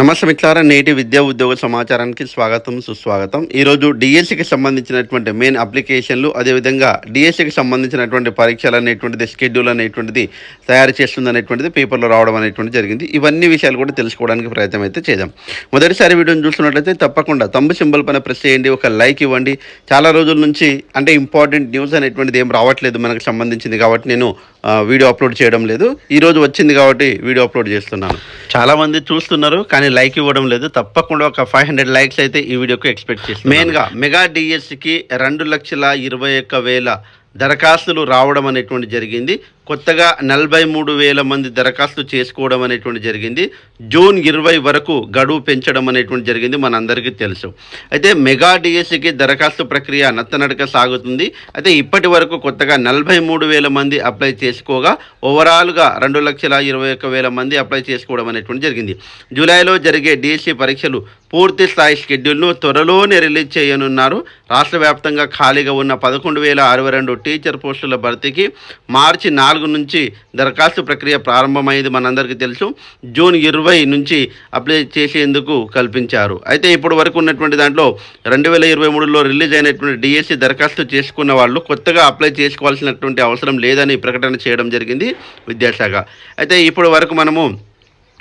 నమస్తే మిత్రులారా నేటి విద్యా ఉద్యోగ సమాచారానికి స్వాగతం సుస్వాగతం. ఈరోజు డిఎస్సికి సంబంధించినటువంటి మెయిన్ అప్లికేషన్లు అదేవిధంగా డిఎస్సికి సంబంధించినటువంటి పరీక్షలు అనేటువంటిది షెడ్యూల్ అనేటువంటిది తయారు చేస్తుంది అనేటువంటిది పేపర్లో రావడం అనేటువంటిది జరిగింది. ఇవన్నీ విషయాలు కూడా తెలుసుకోవడానికి ప్రయత్నం అయితే చేద్దాం. మొదటిసారి వీడియోని చూస్తున్నట్లయితే తప్పకుండా తంబు సింబల్ పైన ప్రెస్ చేయండి ఒక లైక్ ఇవ్వండి. చాలా రోజుల నుంచి అంటే ఇంపార్టెంట్ న్యూస్ అనేటువంటిది ఏం రావట్లేదు మనకు సంబంధించింది కాబట్టి నేను వీడియో అప్లోడ్ చేయడం లేదు. ఈ రోజు వచ్చింది కాబట్టి వీడియో అప్లోడ్ చేస్తున్నాను. చాలా మంది చూస్తున్నారు కానీ లైక్ ఇవ్వడం లేదు. తప్పకుండా ఒక ఫైవ్ హండ్రెడ్ లైక్స్ అయితే ఈ వీడియోకి ఎక్స్పెక్ట్ చేస్తాను మెయిన్గా మెగా డిఎస్సికి రెండు లక్షల ఇరవై ఒక్క వేల దరఖాస్తులు రావడం అనేటువంటి జరిగింది. కొత్తగా నలభై మూడు వేల మంది దరఖాస్తు చేసుకోవడం అనేటువంటి జరిగింది. జూన్ ఇరవై వరకు గడువు పెంచడం అనేటువంటి జరిగింది మనందరికీ తెలుసు. అయితే మెగా డిఎస్సికి దరఖాస్తు ప్రక్రియ నత్తనడక సాగుతుంది. అయితే ఇప్పటి వరకు కొత్తగా నలభై మూడు వేల మంది అప్లై చేసుకోగా ఓవరాల్గా రెండు లక్షల ఇరవై ఒక్క వేల మంది అప్లై చేసుకోవడం అనేటువంటి జరిగింది. జూలైలో జరిగే డిఎస్సి పరీక్షలు పూర్తి స్థాయి షెడ్యూల్ను త్వరలోనే రిలీజ్ చేయనున్నారు. రాష్ట్ర వ్యాప్తంగా ఖాళీగా ఉన్న పదకొండు వేల అరవై రెండు టీచర్ పోస్టుల భర్తీకి మార్చి నాలుగు నుంచి దరఖాస్తు ప్రక్రియ ప్రారంభమైంది మనందరికీ తెలుసు. జూన్ ఇరవై నుంచి అప్లై చేసేందుకు కల్పించారు. అయితే ఇప్పుడు వరకు ఉన్నటువంటి దాంట్లో రెండు వేల ఇరవై మూడులో రిలీజ్ అయినటువంటి డిఎస్సి దరఖాస్తు చేసుకున్న వాళ్ళు కొత్తగా అప్లై చేసుకోవాల్సినటువంటి అవసరం లేదని ప్రకటన చేయడం జరిగింది విద్యాశాఖ. అయితే ఇప్పుడు వరకు మనము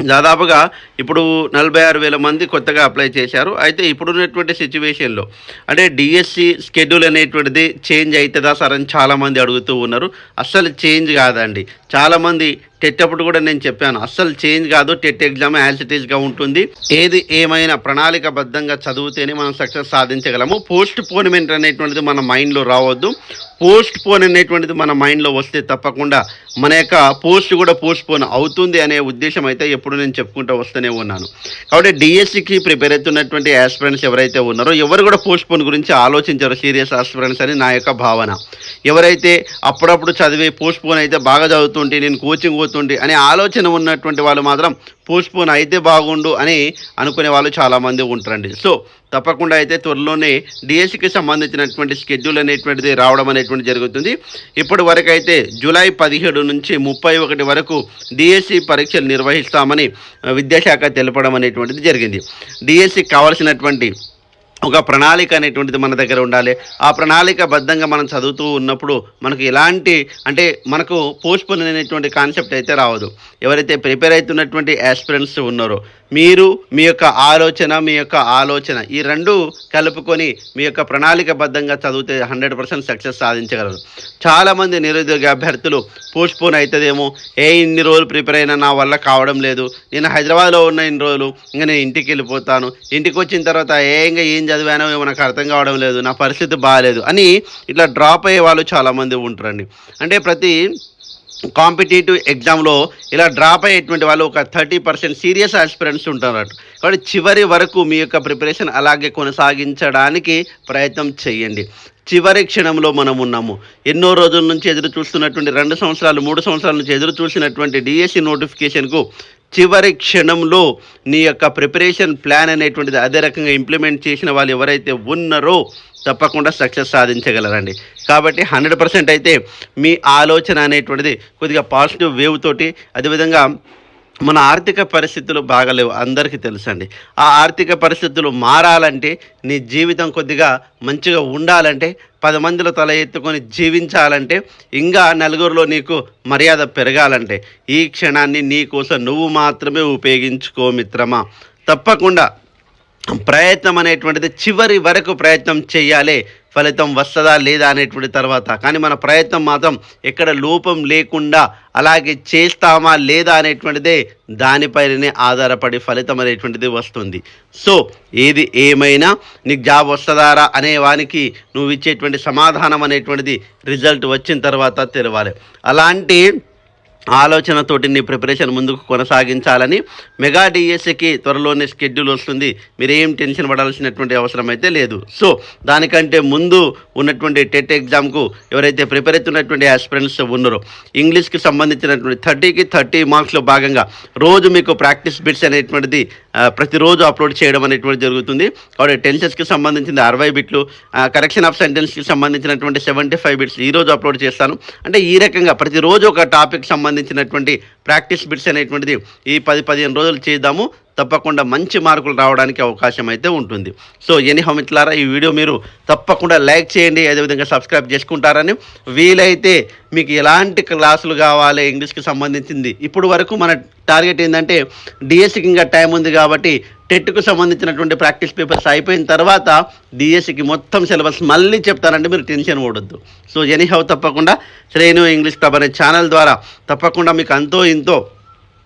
దాదాపుగా ఇప్పుడు నలభై ఆరు వేల మంది కొత్తగా అప్లై చేశారు. అయితే ఇప్పుడున్నటువంటి సిచ్యువేషన్లో అంటే డిఎస్సి స్కెడ్యూల్ అనేటువంటిది చేంజ్ అవుతుందా సార్ అని చాలామంది అడుగుతూ ఉన్నారు. అస్సలు చేంజ్ కాదండి. చాలామంది టెట్ అప్పుడు కూడా నేను చెప్పాను. అస్సలు చేంజ్ కాదు టెట్ ఎగ్జామ్ యాజ్ ఇట్ ఈస్గా ఉంటుంది. ఏది ఏమైనా ప్రణాళికబద్ధంగా చదివితేనే మనం సక్సెస్ సాధించగలము. పోస్ట్ పోన్మెంట్ అనేటువంటిది మన మైండ్లో రావద్దు. పోస్ట్ పోన్ అనేటువంటిది మన మైండ్లో వస్తే తప్పకుండా మన యొక్క పోస్ట్ కూడా పోస్ట్ పోన్ అవుతుంది అనే ఉద్దేశం అయితే ఎప్పుడు నేను చెప్పుకుంటూ వస్తూనే ఉన్నాను. కాబట్టి డిఎస్సికి ప్రిపేర్ అవుతున్నటువంటి ఆస్పిరెంట్స్ ఎవరైతే ఉన్నారో ఎవరు కూడా పోస్ట్ పోన్ గురించి ఆలోచించారు. సీరియస్ ఆస్పిరెంట్స్ అని నా యొక్క భావన. ఎవరైతే అప్పుడప్పుడు చదివే పోస్ట్ పోన్ అయితే బాగా చదువుతుంటే నేను కోచింగ్ పోతుంటే అనే ఆలోచన ఉన్నటువంటి వాళ్ళు మాత్రం పోస్ట్పోన్ అయితే బాగుండు అని అనుకునే వాళ్ళు చాలామంది ఉంటారండి. సో తప్పకుండా అయితే త్వరలోనే డిఎస్సికి సంబంధించినటువంటి షెడ్యూల్ అనేటువంటిది రావడం అనేటువంటి జరుగుతుంది. ఇప్పటి వరకు అయితే జూలై పదిహేడు నుంచి ముప్పై ఒకటి వరకు డిఎస్సి పరీక్షలు నిర్వహిస్తామని విద్యాశాఖ తెలపడం అనేటువంటిది జరిగింది. డిఎస్సికి కావాల్సినటువంటి ఒక ప్రణాళిక అనేటువంటిది మన దగ్గర ఉండాలి. ఆ ప్రణాళిక బద్ధంగా మనం చదువుతూ ఉన్నప్పుడు మనకు ఎలాంటి అంటే మనకు పోస్ట్పోన్ అనేటువంటి కాన్సెప్ట్ అయితే రావదు. ఎవరైతే ప్రిపేర్ అవుతున్నటువంటి ఆస్పిరెంట్స్ ఉన్నారో మీరు మీ యొక్క ఆలోచన మీ యొక్క ఆలోచన ఈ రెండు కలుపుకొని మీ యొక్క ప్రణాళికబద్ధంగా చదివితే హండ్రెడ్ పర్సెంట్ సక్సెస్ సాధించగలరు. చాలామంది నిరుద్యోగ అభ్యర్థులు పోస్ట్పోన్ అవుతుందేమో ఏ ఇన్ని రోజులు ప్రిపేర్ అయినా నా వల్ల కావడం లేదు. నేను హైదరాబాద్లో ఉన్న ఇన్ని రోజులు ఇంకా నేను ఇంటికి వెళ్ళిపోతాను. ఇంటికి వచ్చిన తర్వాత ఏ ఇంకా ఏం చదివానో ఏమో నాకు అర్థం కావడం లేదు. నా పరిస్థితి బాగాలేదు అని ఇట్లా డ్రాప్ అయ్యే వాళ్ళు చాలామంది ఉంటారండి. అంటే ప్రతి కాంపిటేటివ్ ఎగ్జామ్లో ఇలా డ్రాప్ అయ్యేటువంటి వాళ్ళు ఒక థర్టీ పర్సెంట్ సీరియస్ ఆస్పిరెంట్స్ ఉంటారు కాబట్టి చివరి వరకు మీ యొక్క ప్రిపరేషన్ అలాగే కొనసాగించడానికి ప్రయత్నం చేయండి. చివరి క్షణంలో మనం ఉన్నాము. ఎన్నో రోజుల నుంచి ఎదురు చూస్తున్నటువంటి రెండు సంవత్సరాలు మూడు సంవత్సరాల నుంచి ఎదురు చూసినటువంటి డిఎస్సి నోటిఫికేషన్కు చివరి క్షణంలో నీ యొక్క ప్రిపరేషన్ ప్లాన్ అనేటువంటిది అదే రకంగా ఇంప్లిమెంట్ చేసిన వాళ్ళు ఎవరైతే ఉన్నారో తప్పకుండా సక్సెస్ సాధించగలరండి. కాబట్టి హండ్రెడ్ పర్సెంట్ అయితే మీ ఆలోచన అనేటువంటిది కొద్దిగా పాజిటివ్ వేవ్ తోటి అదేవిధంగా మన ఆర్థిక పరిస్థితులు బాగలేవు అందరికీ తెలుసండి. ఆ ఆర్థిక పరిస్థితులు మారాలంటే నీ జీవితం కొద్దిగా మంచిగా ఉండాలంటే పది మందిలో తల ఎత్తుకొని జీవించాలంటే ఇంకా నలుగురిలో నీకు మర్యాద పెరగాలంటే ఈ క్షణాన్ని నీ కోసం నువ్వు మాత్రమే ఉపయోగించుకో మిత్రమా. తప్పకుండా ప్రయత్నం అనేటువంటిది చివరి వరకు ప్రయత్నం చేయాలి. ఫలితం వస్తుందా లేదా అనేటువంటి తర్వాత. కానీ మన ప్రయత్నం మాత్రం ఎక్కడ లోపం లేకుండా అలాగే చేస్తామా లేదా అనేటువంటిదే దానిపైననే ఆధారపడి ఫలితం అనేటువంటిది వస్తుంది. సో ఏది ఏమైనా నీకు జాబ్ వస్తుందారా అనే వానికి నువ్వు ఇచ్చేటువంటి సమాధానం అనేటువంటిది రిజల్ట్ వచ్చిన తర్వాత తెలవాలి. అలాంటి ఆలోచనతోటి నీ ప్రిపరేషన్ ముందుకు కొనసాగించాలని మెగా డిఎస్సికి త్వరలోనే షెడ్యూల్ వస్తుంది. మీరేం టెన్షన్ పడాల్సినటువంటి అవసరం అయితే లేదు. సో దానికంటే ముందు ఉన్నటువంటి టెట్ ఎగ్జామ్కు ఎవరైతే ప్రిపేర్ అవుతున్నటువంటి ఆస్పిరెంట్స్ ఉన్నారో ఇంగ్లీష్కి సంబంధించినటువంటి థర్టీకి థర్టీ మార్క్స్లో భాగంగా రోజు మీకు ప్రాక్టీస్ బిట్స్ అనేటువంటిది ప్రతిరోజు అప్లోడ్ చేయడం అనేటువంటి జరుగుతుంది. కాబట్టి టెన్సెస్కి సంబంధించిన అరవై బిట్లు కరెక్షన్ ఆఫ్ సెంటెన్స్కి సంబంధించినటువంటి సెవెంటీ ఫైవ్ బిట్స్ ఈరోజు అప్లోడ్ చేస్తాను. అంటే ఈ రకంగా ప్రతిరోజు ఒక టాపిక్ సంబంధించినటువంటి ప్రాక్టీస్ బిట్స్ అనేటువంటిది ఈ పది పదిహేను రోజులు చేద్దాము. తప్పకుండా మంచి మార్కులు రావడానికి అవకాశం అయితే ఉంటుంది. సో ఎనీహో మిత్రులారా ఈ వీడియో మీరు తప్పకుండా లైక్ చేయండి అదేవిధంగా సబ్స్క్రైబ్ చేసుకుంటారని వీలైతే మీకు ఎలాంటి క్లాసులు కావాలి ఇంగ్లీష్కి సంబంధించింది ఇప్పుడు వరకు మన టార్గెట్ ఏంటంటే డిఎస్సికి ఇంకా టైం ఉంది కాబట్టి టెట్కు సంబంధించినటువంటి ప్రాక్టీస్ పేపర్స్ అయిపోయిన తర్వాత డిఎస్సికి మొత్తం సిలబస్ మళ్ళీ చెప్తానంటే మీరు టెన్షన్ ఓడొద్దు సో ఎనీహౌ తప్పకుండా శ్రేణు ఇంగ్లీష్ క్లబ్ అనే ఛానల్ ద్వారా తప్పకుండా మీకు అంతో ఇంతో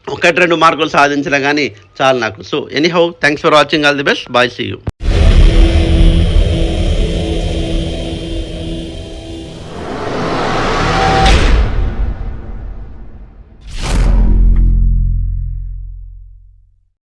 ఒకటి రెండు మార్కులు సాధించిన కానీ చాలు నాకు. So anyhow thanks for watching all the best bye see you